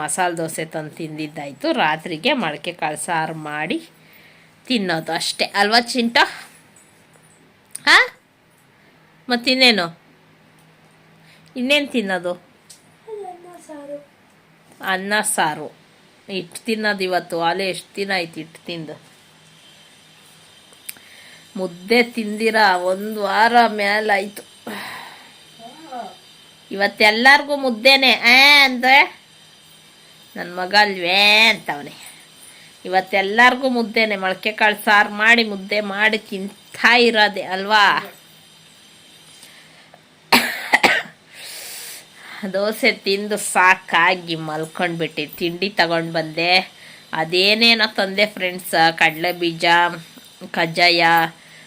ಮಸಾಲೆ ದೋಸೆ ತಂದು ತಿಂದಿದ್ದಾಯಿತು. ರಾತ್ರಿಗೆ ಮೊಳಕೆ ಕಾಳು ಸಾರು ಮಾಡಿ ತಿನ್ನೋದು ಅಷ್ಟೇ. ಅಲ್ವಾ ಚಿಂಟ? ಹಾಂ ಮತ್ತಿನ್ನೇನು? ಇನ್ನೇನು ತಿನ್ನೋದು? ಅನ್ನ ಸಾರು. ಇಟ್ಟು ತಿನ್ನೋದು ಇವತ್ತು. ಅಲೆ ಎಷ್ಟು ದಿನ ಆಯ್ತು ಇಟ್ಟು ತಿಂದು? ಮುದ್ದೆ ತಿಂದಿರ? ಒಂದು ವಾರ ಮೇಲಾಯಿತು ಇವತ್ತೆಲ್ಲರಿಗೂ ಮುದ್ದೆನೆ. ಆ, ಅಂದ್ರೆ? ನನ್ನ ಮಗ ಅಲ್ವೇ ಅಂತವನೆ. ಇವತ್ತೆಲ್ಲರಿಗೂ ಮುದ್ದೆನೆ. ಮೊಳಕೆ ಕಾಳು ಸಾರು ಮಾಡಿ ಮುದ್ದೆ ಮಾಡಿ ತಿಂತಾ ಇರೋದೆ ಅಲ್ವಾ? ದೋಸೆ ತಿಂದು ಸಾಕಾಗಿ ಮಲ್ಕೊಂಡ್ಬಿಟ್ಟು. ತಿಂಡಿ ತಗೊಂಡು ಬಂದೆ. ಅದೇನೇನೋ ತಂದೆ ಫ್ರೆಂಡ್ಸ್ ಕಡಲೆ ಬೀಜ, ಕಜ್ಜಾಯ,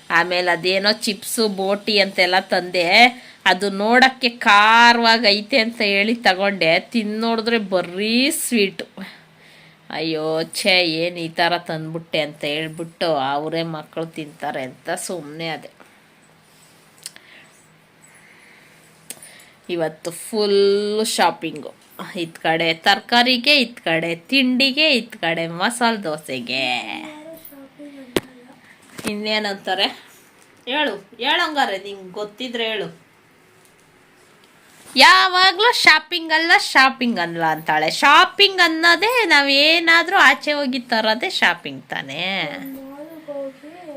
ಆಮೇಲೆ ಅದೇನೋ ಚಿಪ್ಸು, ಬೋಟಿ ಅಂತೆಲ್ಲ ತಂದೆ. ಅದು ನೋಡೋಕ್ಕೆ ಖಾರವಾಗೈತೆ ಅಂತ ಹೇಳಿ ತಗೊಂಡೆ. ತಿಂದು ನೋಡಿದ್ರೆ ಬರೀ ಸ್ವೀಟು ಅಯ್ಯೋ, ಛೇ, ಏನು ಈ ಥರ ತಂದ್ಬಿಟ್ಟೆ ಅಂತ ಹೇಳ್ಬಿಟ್ಟು ಅವರೇ ಮಕ್ಕಳು ತಿಂತಾರೆ ಅಂತ ಸುಮ್ಮನೆ ಅದೇ. ಇವತ್ತು ಫುಲ್ ಶಾಪಿಂಗು ಇತ್ ಕಡೆ ತರಕಾರಿಗೆ ಇತ್ ಕಡೆ ತಿಂಡಿಗೆ ಇತ್ ಕಡೆ ಮಸಾಲೆ ದೋಸೆಗೆ. ಇನ್ನೇನಂತಾರೆ? ಹೇಳು ಹೇಳಂಗಾರೆ ನಿಂಗೆ ಗೊತ್ತಿದ್ರೆ ಹೇಳು. ಯಾವಾಗಲೂ ಶಾಪಿಂಗ್ ಅಲ್ಲ ಶಾಪಿಂಗ್ ಅಲ್ಲ ಅಂತಾಳೆ. ಶಾಪಿಂಗ್ ಅನ್ನೋದೇ ನಾವೇನಾದರೂ ಆಚೆ ಹೋಗಿ ತರೋದೇ ಶಾಪಿಂಗ್ ತಾನೇ.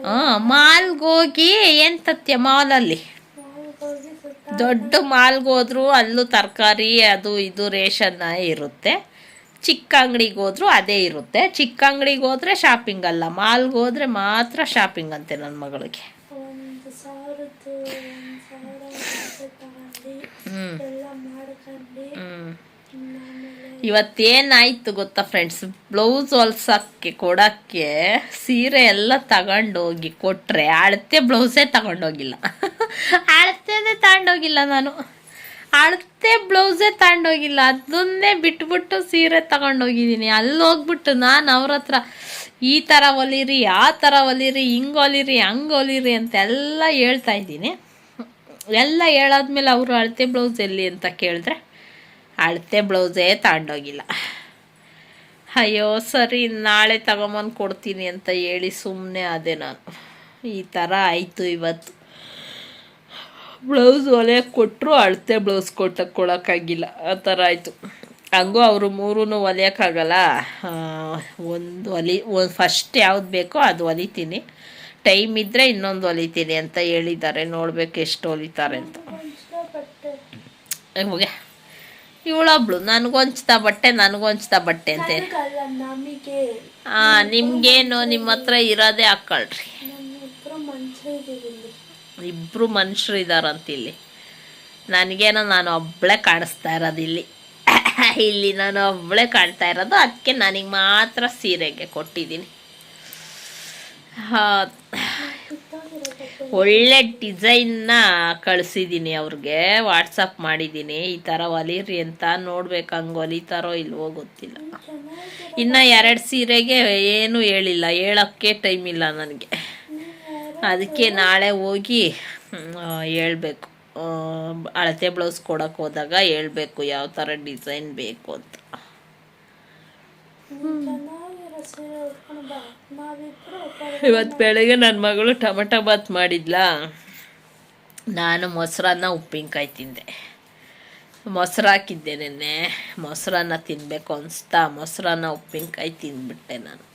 ಹಾಂ ಮಾಲ್ಗೆ ಹೋಗಿ ಏನು ತತ್ಯ ಮಾಲಲ್ಲಿ? ದೊಡ್ಡ ಮಾಲ್ಗೆ ಹೋದ್ರೂ ಅಲ್ಲೂ ತರಕಾರಿ ಅದು ಇದು ರೇಷನ್ ಇರುತ್ತೆ. ಚಿಕ್ಕ ಅಂಗಡಿಗೆ ಹೋದ್ರೂ ಅದೇ ಇರುತ್ತೆ. ಚಿಕ್ಕ ಅಂಗಡಿಗೆ ಹೋದ್ರೆ ಶಾಪಿಂಗ್ ಅಲ್ಲ. ಮಾಲ್ಗೆ ಹೋದ್ರೆ ಮಾತ್ರ ಶಾಪಿಂಗ್ ಅಂತೆ ನನ್ನ ಮಗಳಿಗೆ. ಇವತ್ತೇನಾಯಿತು ಗೊತ್ತಾ ಫ್ರೆಂಡ್ಸ್ ಬ್ಲೌಸ್ ಹೊಲ್ಸಕ್ಕೆ ಕೊಡಕ್ಕೆ ಸೀರೆ ಎಲ್ಲ ತಗೊಂಡೋಗಿ ಕೊಟ್ರೆ ಅಳತೆ ಬ್ಲೌಸೇ ತಗೊಂಡೋಗಿಲ್ಲ. ಅಳತೆನೇ ತಗೊಂಡೋಗಿಲ್ಲ ನಾನು. ಅಳತೆ ಬ್ಲೌಸೇ ತಗೊಂಡೋಗಿಲ್ಲ ಅದನ್ನೇ ಬಿಟ್ಬಿಟ್ಟು ಸೀರೆ ತಗೊಂಡೋಗಿದ್ದೀನಿ. ಅಲ್ಲಿ ಹೋಗ್ಬಿಟ್ಟು ನಾನು ಅವ್ರ ಹತ್ರ, ಈ ಥರ ಹೊಲಿರಿ, ಆ ಥರ ಹೊಲಿರಿ, ಹಿಂಗೆ ಹೊಲಿರಿ, ಹಂಗೆ ಹೊಲಿರಿ ಅಂತ ಎಲ್ಲ ಹೇಳ್ತಾ ಇದ್ದೀನಿ. ಎಲ್ಲ ಹೇಳಾದ್ಮೇಲೆ ಅವರು ಅಳತೆ ಬ್ಲೌಸ್ ಎಲ್ಲಿ ಅಂತ ಕೇಳಿದ್ರೆ ಅಳತೆ ಬ್ಲೌಸೇ ತಗೊಂಡೋಗಿಲ್ಲ ಅಯ್ಯೋ, ಸರಿ, ನಾಳೆ ತಗೊಂಬಂದು ಕೊಡ್ತೀನಿ ಅಂತ ಹೇಳಿ ಸುಮ್ಮನೆ ಅದೇ ನಾನು. ಈ ಥರ ಆಯಿತು ಇವತ್ತು. ಬ್ಲೌಸ್ ಹೊಲಿಯಕ್ಕೆ ಕೊಟ್ಟರು ಅಳತೆ ಬ್ಲೌಸ್ ಕೊಟ್ಟ ಕೊಡೋಕ್ಕಾಗಿಲ್ಲ. ಆ ಥರ ಆಯಿತು. ಹಂಗೂ ಅವರು ಮೂರೂ ಹೊಲಿಯೋಕ್ಕಾಗಲ್ಲ ಒಂದು ಹೊಲಿ ಒಂದು ಫಸ್ಟ್ ಯಾವ್ದು ಬೇಕೋ ಅದು ಹೊಲಿತೀನಿ ಟೈಮ್ ಇದ್ದರೆ ಇನ್ನೊಂದು ಹೊಲಿತೀನಿ ಅಂತ ಹೇಳಿದ್ದಾರೆ. ನೋಡಬೇಕು ಎಷ್ಟು ಹೊಲಿತಾರೆ ಅಂತ. ಹೋಗಿ. ಇವಳೊಬ್ಳು ನನಗೊಂಚಿತ ಬಟ್ಟೆ ನನಗೊಂಚಿತ ಬಟ್ಟೆ ಅಂತ ಹಾಂ ನಿಮಗೇನು ನಿಮ್ಮ ಹತ್ರ ಇರೋದೇ ಹಾಕ್ಕೊಳ್ರಿ ಇಬ್ಬರು ಮನುಷ್ಯರು ಇದ್ದಾರಂತ ಇಲ್ಲಿ ನನಗೇನೋ ನಾನು ಒಬ್ಬಳೇ ಕಾಣಿಸ್ತಾ ಇರೋದು ಇಲ್ಲಿ ಇಲ್ಲಿ ನಾನು ಒಬ್ಬಳೇ ಕಾಣ್ತಾ ಇರೋದು ಅದಕ್ಕೆ ನನಗೆ ಮಾತ್ರ ಸೀರೆಗೆ ಕೊಟ್ಟಿದ್ದೀನಿ. ಒಳ್ಳೆ ಡಿಸೈನ್ನ ಕಳಿಸಿದ್ದೀನಿ ಅವ್ರಿಗೆ, ವಾಟ್ಸಪ್ ಮಾಡಿದ್ದೀನಿ ಈ ಥರ ಹೊಲೀರಿ ಅಂತ ನೋಡ್ಬೇಕು ಹಂಗೆ ಹೊಲಿತಾರೋ ಇಲ್ವೋ ಗೊತ್ತಿಲ್ಲ. ಇನ್ನು ಎರಡು ಸೀರೆಗೆ ಏನು ಹೇಳಿಲ್ಲ, ಹೇಳೋಕ್ಕೆ ಟೈಮ್ ಇಲ್ಲ ನನಗೆ. ಅದಕ್ಕೆ ನಾಳೆ ಹೋಗಿ ಹೇಳ್ಬೇಕು. ಅಳತೆ ಬ್ಲೌಸ್ ಕೊಡೋಕೆ ಹೋದಾಗ ಹೇಳಬೇಕು ಯಾವ ಥರ ಡಿಸೈನ್ ಬೇಕು ಅಂತ. ಇವತ್ತು ಬೆಳಗ್ಗೆ ನನ್ನ ಮಗಳು ಟೊಮೆಟೊ ಬಾತ್ ಮಾಡಿದ್ಲಾ? ನಾನು ಮೊಸರನ್ನ ಉಪ್ಪಿನಕಾಯಿ ತಿಂದೆ. ಮೊಸರು ಹಾಕಿದ್ದೆ ನೆನ್ನೆ. ಮೊಸರನ್ನ ತಿನ್ನಬೇಕು ಅನಿಸ್ತಾ ಮೊಸರನ್ನ ಉಪ್ಪಿನಕಾಯಿ ತಿಂದ್ಬಿಟ್ಟೆ ನಾನು.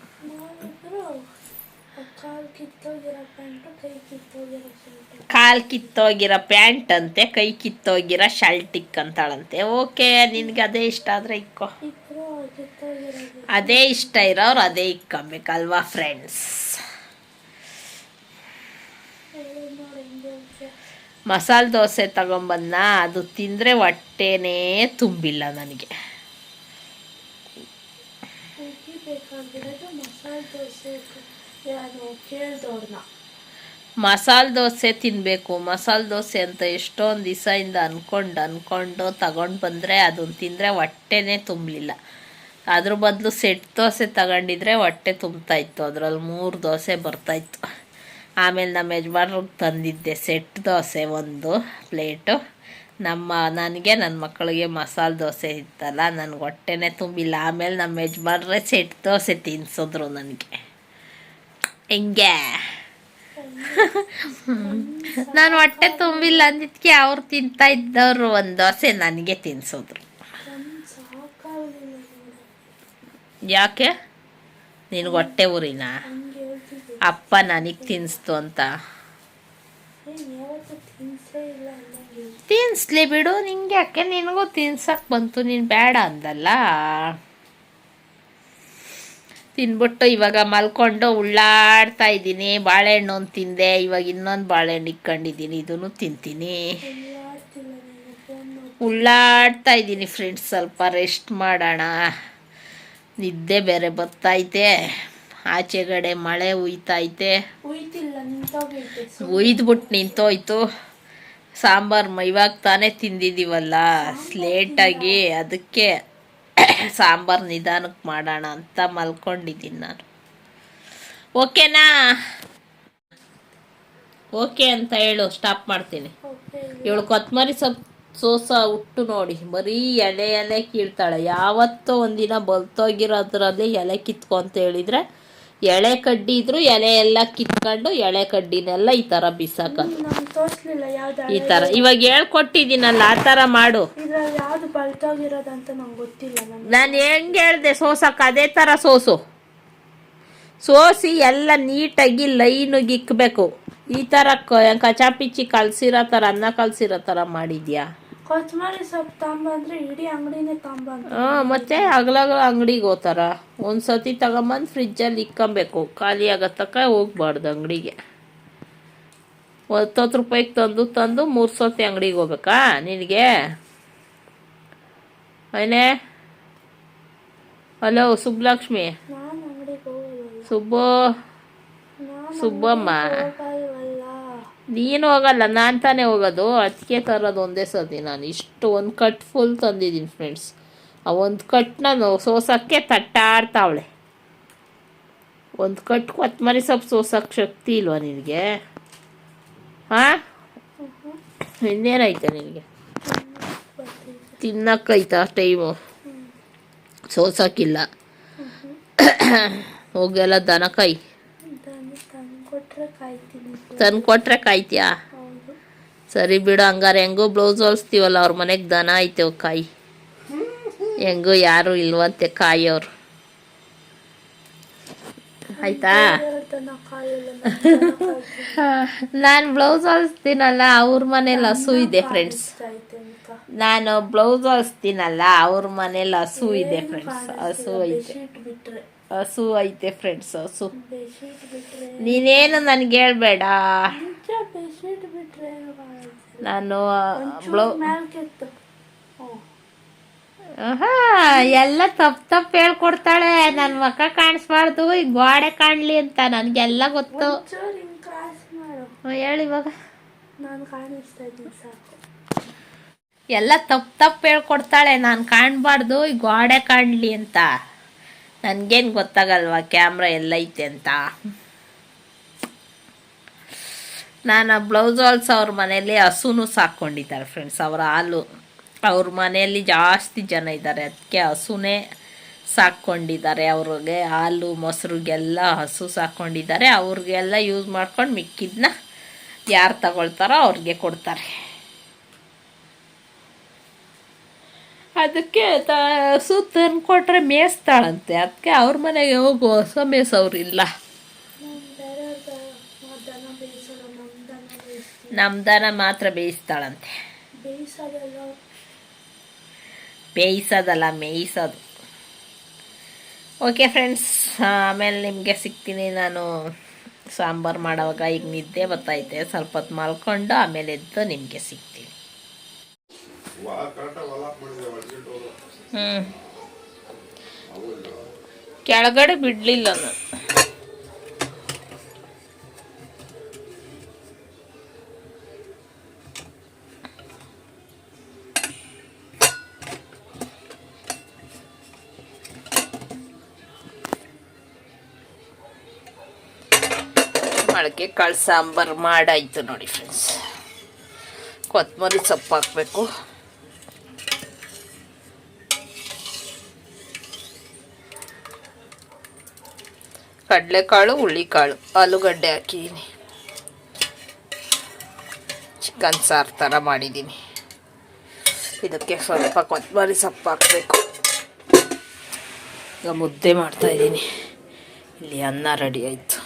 ಕಾಲು ಕಿತ್ತೋಗಿರೋ ಪ್ಯಾಂಟು ಅಂತೆ ಕೈ ಕಿತ್ತೋಗಿರೋ ಶಲ್ಟಿಕ್ ಅಂತಾಳಂತೆ. ಓಕೆ ನಿನ್ಗೆ ಅದೇ ಇಷ್ಟ ಆದರೆ ಇಕ್ಕೋ. ಅದೇ ಇಷ್ಟ ಇರೋರು ಅದೇ ಇಕ್ಕೊಬೇಕಲ್ವಾ ಫ್ರೆಂಡ್ಸ್ ಮಸಾಲೆ ದೋಸೆ ತಗೊಂಬಂದ ಅದು ತಿಂದರೆ ಹೊಟ್ಟೆನೇ ತುಂಬಿಲ್ಲ ನನಗೆ. ಮಸಾಲೆ ದೋಸೆ. ಮಸಾಲೆ ದೋಸೆ ತಿನ್ನಬೇಕು ಮಸಾಲೆ ದೋಸೆ ಅಂತ ಎಷ್ಟೊಂದು ದಿವಸದಿಂದ ಅಂದ್ಕೊಂಡು ಅಂದ್ಕೊಂಡು ತಗೊಂಡು ಬಂದರೆ ಅದನ್ನು ತಿಂದರೆ ಹೊಟ್ಟೆನೇ ತುಂಬಲಿಲ್ಲ. ಅದ್ರ ಬದಲು ಸೆಟ್ ದೋಸೆ ತಗೊಂಡಿದ್ರೆ ಹೊಟ್ಟೆ ತುಂಬ್ತಾ ಇತ್ತು. ಅದರಲ್ಲಿ ಮೂರು ದೋಸೆ ಬರ್ತಾಯಿತ್ತು ಆಮೇಲೆ ನಮ್ಮ ಯಜಮಾನ್ರಿಗೆ ತಂದಿದ್ದೆ ಸೆಟ್ ದೋಸೆ ಒಂದು ಪ್ಲೇಟು. ನಮ್ಮ ನನಗೆ ನನ್ನ ಮಕ್ಕಳಿಗೆ ಮಸಾಲೆ ದೋಸೆ ಇತ್ತಲ್ಲ, ನನಗೆ ಹೊಟ್ಟೆನೇ ತುಂಬಿಲ್ಲ. ಆಮೇಲೆ ನಮ್ಮ ಯಜಮಾನ್ರೆ ಸೆಟ್ ದೋಸೆ ತಿನ್ಸಿದ್ರು ನನಗೆ. ಹಿಂಗೆ? ನಾನು ಹೊಟ್ಟೆ ತುಂಬಿಲ್ಲ ಅಂದಿದ್ಕೆ ಅವ್ರು ತಿಂತಾ ಇದ್ದವ್ರು ಒಂದು ದೋಸೆ ನನಗೆ ತಿನ್ಸಿದ್ರು. ಯಾಕೆ? ನಿನಗೆ ಹೊಟ್ಟೆ ಊರಿನ? ಅಪ್ಪ ನನಗೆ ತಿನ್ನಿಸ್ತು ಅಂತ. ತಿನ್ನಿಸ್ಲಿ ಬಿಡು ನಿಂಗೆ ಯಾಕೆ ನಿನಗೂ ತಿನ್ಸಕ್ಕೆ ಬಂತು, ನೀನು ಬೇಡ ಅಂದಲ್ಲ. ತಿನ್ಬಿಟ್ಟು ಇವಾಗ ಮಲ್ಕೊಂಡು ಉಳ್ಳಾಡ್ತಾ ಇದ್ದೀನಿ. ಬಾಳೆಹಣ್ಣು ಒಂದು ತಿಂದೆ. ಇವಾಗ ಇನ್ನೊಂದು ಬಾಳೆಹಣ್ಣು ಇಕ್ಕೊಂಡಿದ್ದೀನಿ ಇದನ್ನು ತಿಂತೀನಿ. ಉಳ್ಳಾಡ್ತಾ ಇದ್ದೀನಿ ಫ್ರೆಂಡ್ಸ್ ಸ್ವಲ್ಪ ರೆಸ್ಟ್ ಮಾಡೋಣ. ನಿದ್ದೆ ಬೇರೆ ಬರ್ತೈತೆ. ಆಚೆಗಡೆ ಮಳೆ ಉಯ್ತೈತೆ. ಉಯ್ದ್ಬಿಟ್ಟು ನಿಂತೋಯ್ತು. ಸಾಂಬಾರು ಇವಾಗ ತಾನೇ ತಿಂದಿದ್ದೀವಲ್ಲ. ಲೇಟಾಗಿ ಅದಕ್ಕೆ ಸಾಂಬಾರು ನಿಧಾನಕ್ಕೆ ಮಾಡೋಣ ಅಂತ ಮಲ್ಕೊಂಡಿದ್ದೀನಿ ನಾನು. ಓಕೆನಾ? ಓಕೆ ಅಂತ ಹೇಳು ಸ್ಟಾಪ್ ಮಾಡ್ತೀನಿ. ಇವಳು ಕೊತ್ತಂಬರಿ ಸೊಪ್ಪು ಸೋಸ ಉಟ್ಟು ನೋಡಿ ಬರೀ ಎಲೆ ಎಲೆ ಕೀಳ್ತಾಳೆ. ಯಾವತ್ತೋ ಒಂದಿನ ಬಲ್ತೋಗಿರೋದ್ರಲ್ಲಿ ಎಲೆ ಕಿತ್ಕೊ ಅಂತ ಹೇಳಿದ್ರೆ ಎಳೆ ಕಡ್ಡಿ ಇದ್ರು ಎಲೆ ಎಲ್ಲ ಕಿತ್ಕೊಂಡು ಎಳೆ ಕಡ್ಡಿನೆಲ್ಲ ಈ ತರ ಬಿಸಾಕ ತೋರಿಸ್ಲಿಲ್ಲ ಯಾವ್ದು ಈ ತರ. ಇವಾಗ ಹೇಳ್ಕೊಟ್ಟಿದ್ದೀನಲ್ಲ ಆ ತರ ಮಾಡು. ಇದ್ರಲ್ಲಿ ಯಾವ್ದು ಬಲ್ತೋಗಿರೋದಂತ ನಂಗೆ ಗೊತ್ತಿಲ್ಲ ನಮ್ಗೆ. ನಾನು ಹೆಂಗೆ ಹೇಳ್ದೆ ಸೋಸಕ್ಕೆ ಅದೇ ಥರ ಸೋಸು. ಸೋಸಿ ಎಲ್ಲ ನೀಟಾಗಿ ಲೈನಿಗೆ ಇಕ್ಬೇಕು. ಈ ಥರ ಕ- ಕಚಾಪಿಚ್ಚಿ ಕಲ್ಸಿರೋ ಥರ ಅನ್ನ ಕಲ್ಸಿರೋ ಥರ ಮಾಡಿದ್ಯಾ? ಕೊತ್ತಂಬರಿ ಸೊಪ್ಪು ತಾಂಬಂದ್ರೆ ಇಡೀ ಅಂಗಡಿನೇ ಹಾಂ ಮತ್ತೆ ಹಗಲಗಲ ಅಂಗಡಿಗೆ ಹೋತಾರ. ಒಂದು ಸತಿ ತಗೊಂಬಂದು ಫ್ರಿಜ್ಜಲ್ಲಿ ಇಕ್ಕೊಬೇಕು. ಖಾಲಿ ಆಗೋ ತನಕ ಹೋಗ್ಬಾರ್ದು ಅಂಗಡಿಗೆ. ಹತ್ತತ್ತು ರೂಪಾಯಿಗೆ ತಂದು ತಂದು ಮೂರು ಸತಿ ಅಂಗಡಿಗೆ ಹೋಗ್ಬೇಕಾ ನಿನಗೆ? ಅಯ್ಯೇ ಹಲೋ ಸುಬ್ಬಲಕ್ಷ್ಮಿ ಸುಬ್ಬು. ಸುಬ್ಬಮ್ಮ. ನೀನು ಹೋಗಲ್ಲ, ನಾನು ತಾನೇ ಹೋಗೋದು. ಅದಕ್ಕೆ ತರೋದು ಒಂದೇ ಸರ್ತಿ ನಾನು. ಇಷ್ಟು ಒಂದು ಕಟ್ ಫುಲ್ ತಂದಿದ್ದೀನಿ ಫ್ರೆಂಡ್ಸ್ ಆ ಒಂದು ಕಟ್ ನಾನು ಸೋಸಕ್ಕೆ ತಟ್ಟಾಡ್ತಾವಳೆ. ಒಂದು ಕಟ್ ಕೊತ್ತಂಬರಿ ಸೊಪ್ಪು ಸೋಸಕ್ಕೆ ಶಕ್ತಿ ಇಲ್ವಾ ನಿನಗೆ? ಹಾಂ? ಇನ್ನೇನಾಯ್ತಾ ನಿನಗೆ? ತಿನ್ನಕ್ಕೈತಾ ಟೈಮು ಸೋಸಕ್ಕಿಲ್ಲ. ಹೋಗೆಲ್ಲ ದನ ಕೈ ತಂದು ತಂದು ಕೊಟ್ರೆ ಕಾಯ್ತೀಯಾ? ಸರಿ ಬಿಡು ಹಂಗಾರೆ ಹೆಂಗೋ ಬ್ಲೌಸ್ ಹೊಲಿಸ್ತೀವಲ್ಲ ಅವ್ರ ಮನೆಗೆ ದನ ಐತೆ ಕಾಯಿ. ಹೆಂಗೋ ಯಾರು ಇಲ್ವಂತೆ ಕಾಯೋರು ಆಯ್ತಾ? ನಾನು ಬ್ಲೌಸ್ ಹೊಲಿಸ್ತೀನಲ್ಲ ಅವ್ರ ಮನೇಲಿ ಹಸು ಇದೆ ಫ್ರೆಂಡ್ಸ್. ನಾನು ಬ್ಲೌಸ್ ಹೊಲಿಸ್ತೀನಲ್ಲ ಅವ್ರ ಮನೇಲಿ ಹಸು ಇದೆ ಫ್ರೆಂಡ್ಸ್ ಹಸು ಐತೆ. ಹಸು ಐತೆ ಫ್ರೆಂಡ್ಸ್ ಹಸು. ನೀನೇನು ನನಗೆ ಹೇಳ್ಬೇಡ? ನಾನು ಬ್ಲೌ ಎಲ್ಲ ತಪ್ಪು ತಪ್ಪು ಹೇಳ್ಕೊಡ್ತಾಳೆ. ನನ್ನ ಮಕ್ಕ ಕಾಣಿಸ್ಬಾರ್ದು ಈ ಗೋಡೆ ಕಾಣ್ಲಿ ಅಂತ ನನಗೆಲ್ಲ ಗೊತ್ತು. ಹೇಳಿ ಇವಾಗ. ಎಲ್ಲ ತಪ್ಪು ತಪ್ಪು ಹೇಳ್ಕೊಡ್ತಾಳೆ. ನಾನು ಕಾಣಬಾರ್ದು ಈ ಗೋಡೆ ಕಾಣಲಿ ಅಂತ. ನನಗೇನು ಗೊತ್ತಾಗಲ್ವಾ ಕ್ಯಾಮ್ರಾ ಎಲ್ಲೈತೆ ಅಂತ. ನಾನು ಬ್ಲೌಸ್ ಹಾಲ್ಸ್ ಅವ್ರ ಮನೆಯಲ್ಲಿ ಹಸುನು ಸಾಕೊಂಡಿದ್ದಾರೆ ಫ್ರೆಂಡ್ಸ್ ಅವರ ಹಾಲು, ಅವ್ರ ಮನೆಯಲ್ಲಿ ಜಾಸ್ತಿ ಜನ ಇದ್ದಾರೆ. ಅದಕ್ಕೆ ಹಸುನೇ ಸಾಕ್ಕೊಂಡಿದ್ದಾರೆ. ಅವ್ರಿಗೆ ಹಾಲು, ಮೊಸರಿಗೆಲ್ಲ ಹಸು ಸಾಕ್ಕೊಂಡಿದ್ದಾರೆ. ಅವ್ರಿಗೆಲ್ಲ ಯೂಸ್ ಮಾಡ್ಕೊಂಡು ಮಿಕ್ಕಿದ್ನ ಯಾರು ತಗೊಳ್ತಾರೋ ಅವ್ರಿಗೆ ಕೊಡ್ತಾರೆ. ಅದಕ್ಕೆ ತ, ಹಸು ತಂದ್ಕೊಟ್ರೆ ಮೇಯಿಸ್ತಾಳಂತೆ. ಅದಕ್ಕೆ ಅವ್ರ ಮನೆಗೆ ಹೋಗು, ಹೊಸ ಮೇಯ್ಸೋರಿಲ್ಲ ನಾನು ಬೇರೆಯವ್ರ ದನ ಬೇಯಿಸಲ್ಲ ನಮ್ಮ ದನ ಬೇಯಿಸ್ತೀನಿ ನಮ್ಮ ದನ ಮಾತ್ರ ಬೇಯಿಸ್ತಾಳಂತೆ. ಬೇಯಿಸೋದೆಲ್ಲ? ಬೇಯಿಸೋದಲ್ಲ ಮೇಯಿಸೋದು. ಓಕೆ ಫ್ರೆಂಡ್ಸ್ ಆಮೇಲೆ ನಿಮಗೆ ಸಿಗ್ತೀನಿ ನಾನು. ಸಾಂಬಾರು ಮಾಡೋವಾಗ ಈಗ ನಿದ್ದೆ ಬರ್ತೈತೆ ಸ್ವಲ್ಪ ಹೊತ್ತು ಮಲ್ಕೊಂಡು ಆಮೇಲೆ ಎದ್ದು ನಿಮಗೆ ಸಿಗ್ತೀನಿ. ಹ್ಞೂ ಕೆಳಗಡೆ ಬಿಡಲಿಲ್ಲ ನಾನು. ಮೊಳಕೆ ಕಾಳು ಸಾಂಬಾರು ಮಾಡಾಯಿತು ನೋಡಿ ಫ್ರೆಂಡ್ಸ್ ಕೊತ್ತಂಬರಿ ಸೊಪ್ಪು ಹಾಕಬೇಕು. ಕಡಲೆಕಾಳು ಹುಳ್ಳಿಕಾಳು ಆಲೂಗಡ್ಡೆ ಹಾಕಿದ್ದೀನಿ ಚಿಕನ್ ಸಾರು ಥರ ಮಾಡಿದ್ದೀನಿ ಇದಕ್ಕೆ ಸ್ವಲ್ಪ ಕೊತ್ತಂಬರಿ ಸೊಪ್ಪು ಹಾಕಬೇಕು. ಈಗ ಮುದ್ದೆ ಮಾಡ್ತಾಯಿದ್ದೀನಿ ಇಲ್ಲಿ ಅನ್ನ ರೆಡಿ ಆಯಿತು.